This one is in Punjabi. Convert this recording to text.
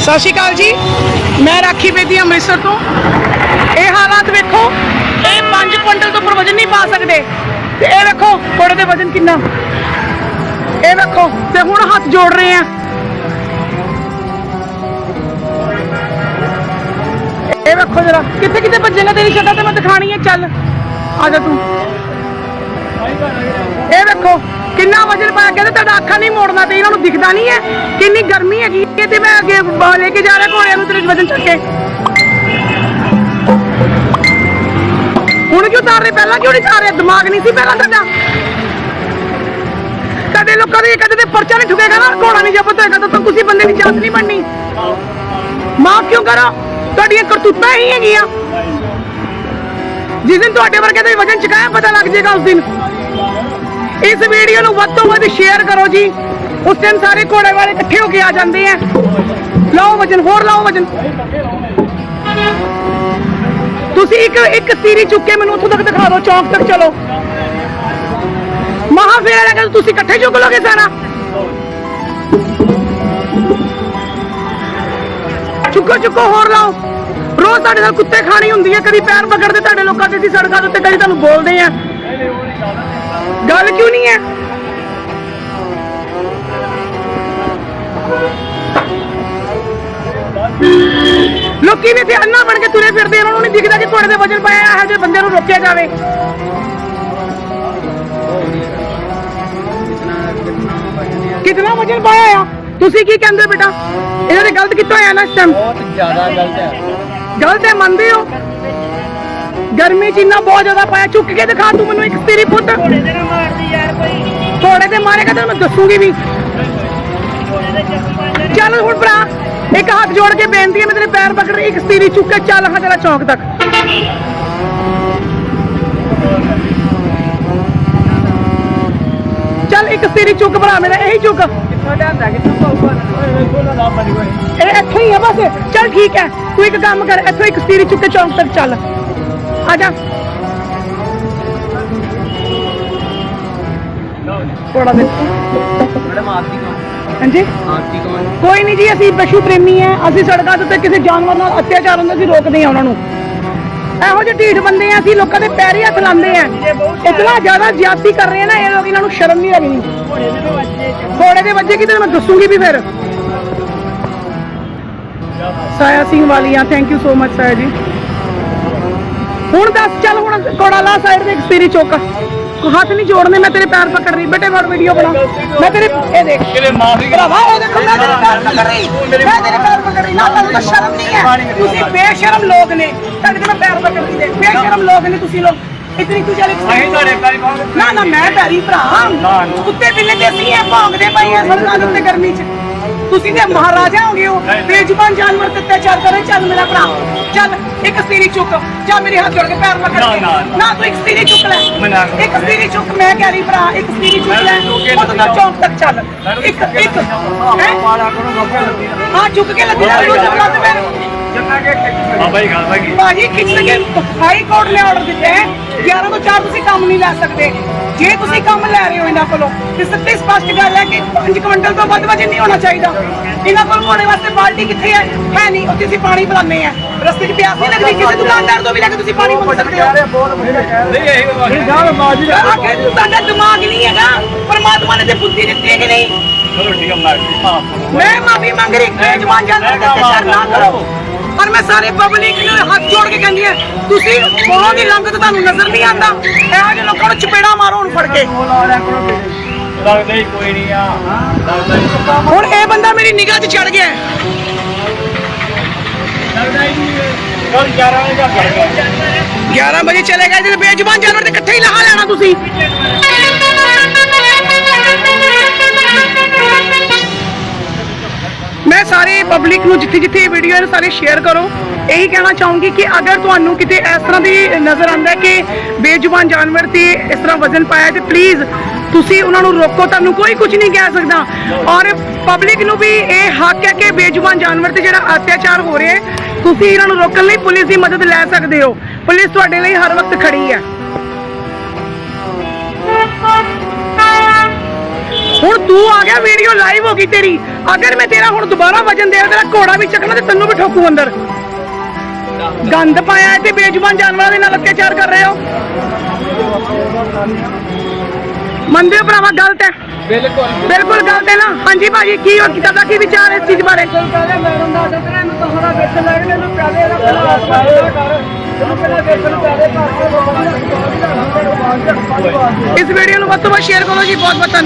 ਸਤਿ ਸ਼੍ਰੀ ਅਕਾਲ ਜੀ। ਮੈਂ ਰਾਖੀ ਬੇਦੀ ਅੰਮ੍ਰਿਤਸਰ ਤੋਂ। ਇਹ ਹਾਲਾਤ ਵੇਖੋ, ਇਹ 5 ਕੁਇੰਟਲ ਤੋਂ ਉੱਪਰ ਵਜਨ ਨਹੀਂ ਪਾ ਸਕਦੇ। ਤੇ ਇਹ ਵੇਖੋ, ਘੋੜੇ ਦੇ ਵਜਨ ਕਿੰਨਾ। ਇਹ ਵੇਖੋ, ਤੇ ਹੁਣ ਹੱਥ ਜੋੜ ਰਹੇ ਆ। ਇਹ ਵੇਖੋ ਜਰਾ, ਕਿੱਥੇ ਕਿੱਥੇ ਭੱਜੇਗਾ ਤੇਰੀ ਸ਼ਕਲ ਤੇ ਮੈਂ ਦਿਖਾਣੀ ਹੈ ਚੱਲ। ਆ ਜਾ ਤੂੰ। ਇਹ ਵੇਖੋ ਕਿੰਨਾ ਵਜਨ ਪਾਇਆ ਕਹਿੰਦੇ ਤੁਹਾਡਾ ਅੱਖਾਂ ਨਹੀਂ ਮੋੜਨਾ ਤੇ ਇਹਨਾਂ ਨੂੰ ਦਿਖਦਾ ਨਹੀਂ ਹੈ। ਕਿੰਨੀ ਗਰਮੀ ਹੈਗੀ ਹੈ ਤੇ ਮੈਂ ਅੱਗੇ ਲੈ ਕੇ ਜਾ ਰਿਹਾ ਘੋੜਿਆਂ ਨੂੰ ਤੇਰੇ ਵਜਨ ਚੱਕ ਕੇ। ਹੁਣ ਕਿਉਂ ਤਾਰ ਰਹੇ? ਪਹਿਲਾਂ ਕਿਉਂ ਨਹੀਂ ਤਾਰ ਰਹੇ? ਦਿਮਾਗ ਨਹੀਂ ਸੀ ਪਹਿਲਾਂ ਤੁਹਾਡਾ। ਕਦੇ ਲੋਕਾਂ ਦੇ ਕਦੇ ਤੇ ਪਰਚਾ ਨਹੀਂ ਠੁਕੇਗਾ ਨਾ, ਘੋੜਾ ਨਹੀਂ ਜਬਤ ਹੋਏਗਾ ਤਾਂ ਤੁਸੀਂ ਬੰਦੇ ਦੀ ਜਾਤ ਨਹੀਂ ਬਣਨੀ। ਮਾਫ ਕਿਉਂ ਕਰੋ? ਤੁਹਾਡੀਆਂ ਕਰਤੂਤਾਂ ਹੀ ਹੈਗੀਆਂ। ਜਿਸ ਦਿਨ ਤੁਹਾਡੇ ਵਰਗੇ ਦਾ ਵਜਨ ਚੁਕਾਇਆ ਪਤਾ ਲੱਗ ਜਾਏਗਾ ਉਸ ਦਿਨ। ਇਸ ਵੀਡੀਓ ਨੂੰ ਵੱਧ ਤੋਂ ਵੱਧ ਸ਼ੇਅਰ ਕਰੋ ਜੀ। ਉਸ ਦਿਨ ਸਾਰੇ ਘੋੜੇ ਵਾਲੇ ਇਕੱਠੇ ਹੋ ਕੇ ਆ ਜਾਂਦੇ ਆ। ਲਾਓ ਵਜਨ, ਹੋਰ ਲਾਓ ਵਜਨ। ਤੁਸੀਂ ਇੱਕ ਇੱਕ ਸੀਰੀ ਚੁੱਕ ਕੇ ਮੈਨੂੰ ਉੱਥੋਂ ਤੱਕ ਦਿਖਾ ਦਿਓ, ਚੌਂਕ ਤੱਕ ਚਲੋ। ਮਹਾ ਫੇਰ ਲਗਾ ਤੁਸੀਂ ਇਕੱਠੇ ਚੁੱਕ ਲੋਗੇ ਸਾਰਾ। ਚੁੱਕੋ ਚੁੱਕੋ, ਹੋਰ ਲਾਓ। ਰੋਜ਼ ਤੁਹਾਡੇ ਨਾਲ ਕੁੱਤੇ ਖਾਣੀ ਹੁੰਦੀ ਹੈ ਕਦੀ ਪੈਰ ਪਕੜਦੇ, ਤੁਹਾਡੇ ਲੋਕਾਂ ਤੇ ਅਸੀਂ ਸੜਕਾਂ ਦੇ ਉੱਤੇ ਕਦੀ ਤੁਹਾਨੂੰ ਬੋਲਦੇ ਆ। ਗੱਲ ਕਿਉਂ ਨਹੀਂ ਹੈ? ਲੋਕੀ ਵੀ ਇੱਥੇ ਅੰਨਾ ਬਣ ਕੇ ਤੁਰੇ ਫਿਰਦੇ ਆ, ਉਹਨਾਂ ਨੂੰ ਨਹੀਂ ਦਿਖਦਾ ਕਿ ਘੋੜੇ ਦੇ ਵਜਨ ਪਾਇਆ ਇਹੋ ਜਿਹੇ ਬੰਦੇ ਨੂੰ ਰੋਕਿਆ ਜਾਵੇ। ਕਿੰਨਾ ਵਜਨ ਪਾਇਆ ਆ? ਤੁਸੀਂ ਕੀ ਕਹਿੰਦੇ ਬੇਟਾ? ਇਹਨਾਂ ਨੇ ਗਲਤ ਕੀਤਾ ਹੋਇਆ ਨਾ ਇਸ ਟਾਈਮ ਬਹੁਤ ਜ਼ਿਆਦਾ ਗਲਤ ਹੈ। ਗਲਤ ਹੈ ਮੰਨਦੇ ਹੋ? ਗਰਮੀ ਚ ਇੰਨਾ ਬਹੁਤ ਜ਼ਿਆਦਾ ਪਾਇਆ ਚੁੱਕ ਕੇ ਦਿਖਾ ਤੂੰ ਮੈਨੂੰ ਇੱਕ ਤੇਰੀ ਪੁੱਤ। ਘੋੜੇ ਦੇ ਨਾ ਮਾਰਦੀ ਯਾਰ ਕੋਈ। ਘੋੜੇ ਤੇ ਮਾਰੇਗਾ ਤੇ ਮੈਂ ਦੱਸੂਗੀ ਵੀ। ਘੋੜੇ ਦੇ ਜੱਫੀ ਬੰਦੇ ਚੱਲ ਹੁਣ ਭਰਾ ਇੱਕ ਹੱਥ ਜੋੜ ਕੇ ਬੇਨਤੀ ਹੈ ਮੈਂ ਤੇਰੇ ਪੈਰ ਪਕੜ ਰਹੀ ਇੱਕ ਸਤੀਰੀ ਚੁੱਕ ਕੇ ਚੱਲ ਹਾਂ ਤੇਰਾ ਚੌਂਕ ਤੱਕ। ਚੱਲ ਇੱਕ ਸਤੀਰੀ ਚੁੱਕ ਭਰਾ ਮੇਰਾ ਇਹੀ ਚੁੱਕ। ਕਿੱਥੋਂ ਲਿਆਂਦਾ ਕਿੱਥੋਂ ਪਾਊਗਾ? ਇਹ ਇੱਥੋਂ ਹੀ ਆ ਬਸ। ਚੱਲ ਠੀਕ ਹੈ ਤੂੰ ਇੱਕ ਕੰਮ ਕਰ ਇੱਥੋਂ ਇੱਕ ਸਤੀਰੀ ਚੁੱਕ ਕੇ ਚੌਂਕ ਤੱਕ ਚੱਲ। ਆ ਜਾ। ਥੋੜਾ ਦੇ ਮੈਡਮ ਆਪਦੀ ਕੌਣ ਹਾਂਜੀ? ਆਪਦੀ ਕੌਣ ਕੋਈ ਨਹੀਂ ਜੀ ਅਸੀਂ ਪਸ਼ੂ ਪ੍ਰੇਮੀ ਆ। ਅਸੀਂ ਸੜਕਾਂ ਦੇ ਉੱਤੇ ਕਿਸੇ ਜਾਨਵਰ ਨਾਲ ਅਤਿਆਚਾਰ ਹੁੰਦਾ ਅਸੀਂ ਰੋਕਦੇ ਆ ਉਹਨਾਂ ਨੂੰ। ਇਹੋ ਜਿਹੇ ਢੀਠ ਬੰਦੇ ਆ ਅਸੀਂ ਲੋਕਾਂ ਦੇ ਪੈਰੀ ਹੱਥ ਲਾਉਂਦੇ ਆ। ਇਤਨਾ ਜ਼ਿਆਦਾ ਜ਼ਿਆਦਤੀ ਕਰ ਰਹੇ ਆ ਨਾ ਇਹ ਲੋਕ ਇਹਨਾਂ ਨੂੰ ਸ਼ਰਮ ਨਹੀਂ ਵੱਜੇ ਘੋੜੇ ਦੇ ਵੱਜੇ ਕਿਤੇ ਮੈਂ ਦੱਸੂਗੀ ਵੀ ਫਿਰ। ਸਾਇਆ ਸਿੰਘ ਵਾਲੀਆਂ thank you so much Saya ji. ਹੁਣ ਦੱਸ ਚੱਲ ਹੁਣ ਕੋੜਾ ਲਾ ਸਾਈਡ ਤੇ ਇੱਕ ਸਤੀਰੀ ਚੁੱਕ। ਹੱਥ ਨਹੀਂ ਜੋੜਨੇ ਮੈਂ ਤੇਰੇ ਪੈਰ ਪਕੜ ਰਹੀ। ਬੇਟੇ ਫੜ ਵੀਡੀਓ ਬਣਾ। ਮੈਂ ਤੇਰੇ ਇਹ ਦੇਖ। ਕਿਲੇ ਮਾਫੀ ਭਰਾਵਾ ਇਹ ਦੇਖੋ ਮੈਂ ਤੇਰੇ ਪੈਰ ਪਕੜ ਰਹੀ। ਮੈਂ ਤੇਰੇ ਪੈਰ ਪਕੜ ਰਹੀ। ਨਾ ਤੁਹਾਨੂੰ ਤਾਂ ਸ਼ਰਮ ਨਹੀਂ ਹੈ। ਤੁਸੀਂ ਬੇਸ਼ਰਮ ਲੋਕ ਨੇ। ਤੁਹਾਡੇ ਮੈਂ ਪੈਰ ਪਕੜ ਰਹੀ ਦੇ ਬੇਸ਼ਰਮ ਲੋਕ ਨੇ ਤੁਸੀਂ ਲੋਕ। ਇਤਨੀ ਤੂੰ ਚੱਲ ਅਸੀਂ ਤੁਹਾਡੇ ਪੈਰੀ ਨਾ ਨਾ ਮੈਂ ਪੈਰੀ ਭਰਾ। ਕੁੱਤੇ ਬਿੱਲੇ ਤੇ ਅਸੀਂ ਐ ਭੌਂਕਦੇ ਪਏ ਆ ਸੜਕਾਂ ਦੇ ਉੱਤੇ ਗਰਮੀ 'ਚ। ਤੁਸੀਂ ਤੇ ਮਹਾਰਾਜਾ ਹੋਗੇ ਹੋ ਬੇਜ਼ੁਬਾਨ ਜਾਨਵਰ ਤੇ ਅਤਿਆਚਾਰ ਕਰੇ ਚੱਲ ਮੇਰਾ ਭਰਾ ਚੱਲ ਇੱਕ ਸਤੀਰੀ ਚੁੱਕ ਜਾ ਮੇਰੇ ਹੱਥ ਜੋੜ ਕੇ ਪੈਰ ਪਕੜ ਨਾ, ਕੇ ਨਾ, ਨਾ। ਨਾ ਤੂੰ ਇੱਕ ਸਤੀਰੀ ਚੁੱਕ ਲੈ ਮੈਂ ਨਾ ਕਰੂੰ। ਇੱਕ ਸਤੀਰੀ ਚੁੱਕ ਮੈਂ ਕਹਿ ਰਹੀ ਭਰਾ ਇੱਕ ਸਤੀਰੀ ਚੁੱਕ ਲੈ ਮੈਂ ਚੁੱਕ ਕੇ ਉਹ ਤਾਂ ਚੌਂਕ ਤੱਕ ਚੱਲ ਇੱਕ ਇੱਕ ਹੈਂ? ਪਾਲਾ ਕਰੋ ਗੱਪੇ ਲੱਗੀ ਹਾਂ ਚੁੱਕ ਕੇ ਲੱਗੀ ਨਾ ਰੋਜ਼ ਬੁਲਾ ਤੇ ਮੈਂ ਜੰਨਾ ਕੇ ਬਾਬਾ ਜੀ ਗੱਲ ਬਾਕੀ ਬਾਜੀ ਖਿੱਚ ਕੇ ਹਾਈ ਕੋਰਟ ਨੇ ਆਰਡਰ ਦਿੱਤੇ ਹੈ 11 ਤੋਂ 4 ਤੁਸੀਂ ਕੰਮ ਨਹੀਂ ਲੈ ਸਕਦੇ ਜੇ ਤੁਸੀਂ ਕੰਮ ਲੈ ਰਹੇ ਹੋ ਇਹਨਾਂ ਕੋਲੋਂ ਤੇ ਸੱਚੀ ਸਪਸ਼ਟ ਗੱਲ ਹੈ ਕਿ 5 ਕੁਇੰਟਲ ਤੋਂ ਵੱਧ ਵਜਨ ਨਹੀਂ ਹੋਣਾ ਚਾਹੀਦਾ। ਇਹਨਾਂ ਕੋਲ ਪਾਉਣੇ ਵਾਸਤੇ ਬਾਲਟੀ ਕਿੱਥੇ ਹੈ? ਹੈ ਨਹੀਂ ਉੱਥੇ ਅਸੀਂ ਪਾਣੀ ਪਿਲਾਉਂਦੇ ਆ ਰਸਤੇ 'ਚ ਪਿਆਸ ਨਹੀਂ ਲੱਗਦੀ ਕਿਸੇ ਦੁਕਾਨਦਾਰ ਤੋਂ ਵੀ ਲੈ ਕੇ ਤੁਸੀਂ ਪਾਣੀ ਮੰਗ ਸਕਦੇ ਹੋ? ਨਹੀਂ ਇਹੀ ਗੱਲ ਬਾਜੀ ਆਖੇ ਤੁਹਾਡਾ ਦਿਮਾਗ ਨਹੀਂ ਹੈਗਾ ਪਰਮਾਤਮਾ ਨੇ ਤੇ ਬੁੱਧੀ ਦਿੱਤੀ ਹੈ ਕਿ ਨਹੀਂ? ਚਲੋ ਠੀਕ ਹੈ ਮੈਂ ਮਾਫੀ ਮੰਗ ਰਹੀ ਬੇਜਮਾਨ ਜਾਨਵਰ ਦਾ ਅਤਿਆਚਾਰ ਨਾ ਕਰੋ। ਪਰ ਮੈਂ ਸਾਰੇ ਪਬਲਿਕ ਨੂੰ ਹੱਥ ਜੋੜ ਕੇ ਕਹਿੰਦੀ ਹਾਂ ਤੁਸੀਂ ਕੋਲੋਂ ਦੀ ਲੰਘ ਤੁਹਾਨੂੰ ਨਜ਼ਰ ਨਹੀਂ ਆਉਂਦਾ। ਇਹੋ ਜਿਹੇ ਲੋਕਾਂ ਨੂੰ ਚਪੇੜਾ ਮਾਰੋ ਹੁਣ ਫੜ ਕੇ। ਲੱਗਦਾ ਹੀ ਕੋਈ ਨਹੀਂ ਆ। ਲੱਗਦਾ ਹੀ ਹੁਣ ਇਹ ਬੰਦਾ ਮੇਰੀ ਨਿਗਾਹ 'ਚ ਚੜ ਗਿਆ। ਹੈ। ਲੱਗਦਾ ਹੀ ਨਹੀਂ ਕੱਲ 11 ਵਜੇ ਦਾ ਕਰ ਗਿਆ। 11 ਵਜੇ ਚਲੇ ਗਏ ਤੇ ਬੇਜ਼ੁਬਾਨ ਜਾਨਵਰ ਤੇ ਇਕੱਠੇ ਹੀ ਲਹਾ ਲੈਣਾ ਤੁਸੀਂ। ਪਬਲਿਕ ਨੂੰ ਜਿੱਥੇ ਜਿੱਥੇ ਇਹ ਵੀਡੀਓ ਹੈ ਸਾਰੇ ਸ਼ੇਅਰ ਕਰੋ, ਇਹੀ ਕਹਿਣਾ ਚਾਹੂੰਗੀ ਕਿ ਅਗਰ ਤੁਹਾਨੂੰ ਕਿਤੇ ਇਸ ਤਰ੍ਹਾਂ ਦੀ ਨਜ਼ਰ ਆਉਂਦਾ ਕਿ ਬੇਜ਼ੁਬਾਨ ਜਾਨਵਰ ਤੇ ਇਸ ਤਰ੍ਹਾਂ ਵਜ਼ਨ ਪਾਇਆ ਤੇ ਪਲੀਜ਼ ਤੁਸੀਂ ਉਹਨਾਂ ਨੂੰ ਰੋਕੋ, ਤੁਹਾਨੂੰ ਕੋਈ ਕੁਝ ਨਹੀਂ ਕਹਿ ਸਕਦਾ। ਔਰ ਪਬਲਿਕ ਨੂੰ ਵੀ ਇਹ ਹੱਕ ਹੈ ਕਿ ਬੇਜ਼ੁਬਾਨ ਜਾਨਵਰ ਤੇ ਜਿਹੜਾ ਅਤਿਆਚਾਰ ਹੋ ਰਿਹਾ ਹੈ, ਤੁਸੀਂ ਇਹਨਾਂ ਨੂੰ ਰੋਕਣ ਲਈ ਪੁਲਿਸ ਦੀ ਮਦਦ ਲੈ ਸਕਦੇ ਹੋ। ਪੁਲਿਸ ਤੁਹਾਡੇ ਲਈ ਹਰ ਵਕਤ ਖੜੀ ਹੈ। ਹੁਣ ਤੂੰ ਆ ਗਿਆ ਵੀਡੀਓ ਲਾਈਵ ਹੋ ਗਈ ਤੇਰੀ। ਅਗਰ ਮੈਂ ਤੇਰਾ ਹੁਣ ਦੁਬਾਰਾ ਵਜਨ ਦੇ ਤੇਰਾ ਘੋੜਾ ਵੀ ਚੱਕਣਾ ਤੇ ਤੈਨੂੰ ਵੀ ਠੋਕੂ ਅੰਦਰ। ਗੰਦ ਪਾਇਆ ਤੇ ਬੇਜੁਬਾਨ ਜਾਨਵਰਾਂ ਦੇ ਨਾਲ ਅਤਿਆਚਾਰ ਕਰ ਰਹੇ ਹੋ। ਮੰਨਦੇ ਹੋ ਭਰਾਵਾ ਗਲਤ ਹੈ? ਬਿਲਕੁਲ। ਬਿਲਕੁਲ ਗਲਤ ਹੈ ਨਾ? ਹਾਂਜੀ ਭਾਜੀ ਕੀ ਹੋ ਤੁਹਾਡਾ ਕੀ ਵਿਚਾਰ ਹੈ ਇਸ ਚੀਜ਼ ਬਾਰੇ? ਕੇ ਇਸ ਵੀਡੀਓ ਨੂੰ ਵੱਧ ਤੋਂ ਵੱਧ ਸ਼ੇਅਰ ਕਰੋ ਜੀ ਬਹੁਤ ਬਹੁਤ